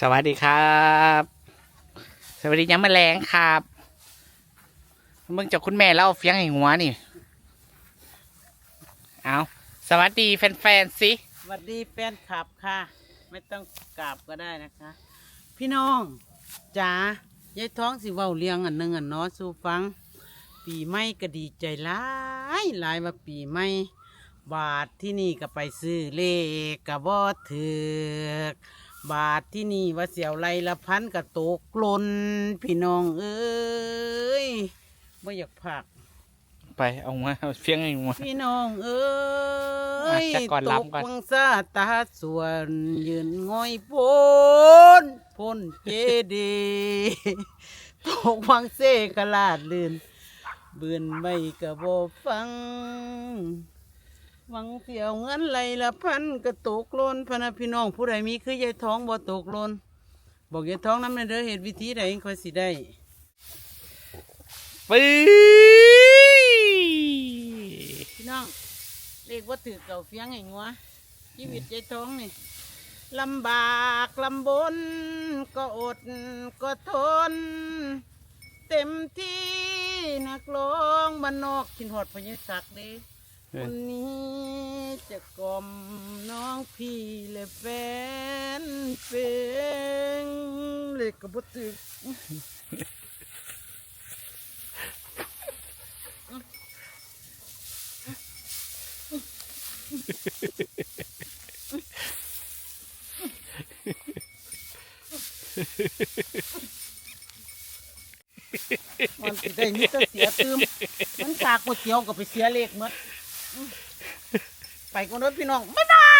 สวัสดีครับ สวัสดียังแมลงครับมึงจากคุณแม่เล่าเฟียงให้หัวนี่ เอาสวัสดีแฟนๆสิสวัสดีแฟนคลับค่ะ ไม่ต้องกราบก็ได้นะคะ พี่น้องจ๋ายายท้องสิเว้าเลี้ยงอันหนึ่งอันเนาะสู่ฟัง ปีใหม่ก็ดีใจหลายหลายว่าปีใหม่บาทที่นี่ก็ไปซื้อเลขก็บ่ถือก บาทที่นี่ว่าเสียวไรละพันก็ตกหลนพี่น้อง เอ้ยบ่อยากผัก ไปเอาหัวเอาเฟียงให้หัวพี่น้องเอ้ยอะจะก่อนตรับกก่อน วังซาตาส่วนยืนง่อยพนพนเจดีตกวังเซกะลาดลื่น เบือนไม่กะบฟัง หวังเสียวเงินไหลละพันกระตกลนพนะพี่น้องผู้ใดมีคือยายท้องบ่ตกลนบอกยายท้องน้ำในเด้อเหตุวิธีใดค่อยสิได้ปื้ยพี่น้องเรียกว่าถือเก่าเฟียงไงงัวชีวิตใจท้องนี่ลำบากลำบน ก็อดก็ทน เต็มที่นักร้องบ้านนอกขินหอดพญศักดิ์ด้ คนนี้จะกล่อมน้องพี่และแฟนเพลงเล็กก็บ่ถือมันสิได้มีแต่เสียตืมมันสากก๋วยเตี๋ยวก็ไปเสียเลขหมดอื้อ ไปกันรถพี่น้องไม่ได้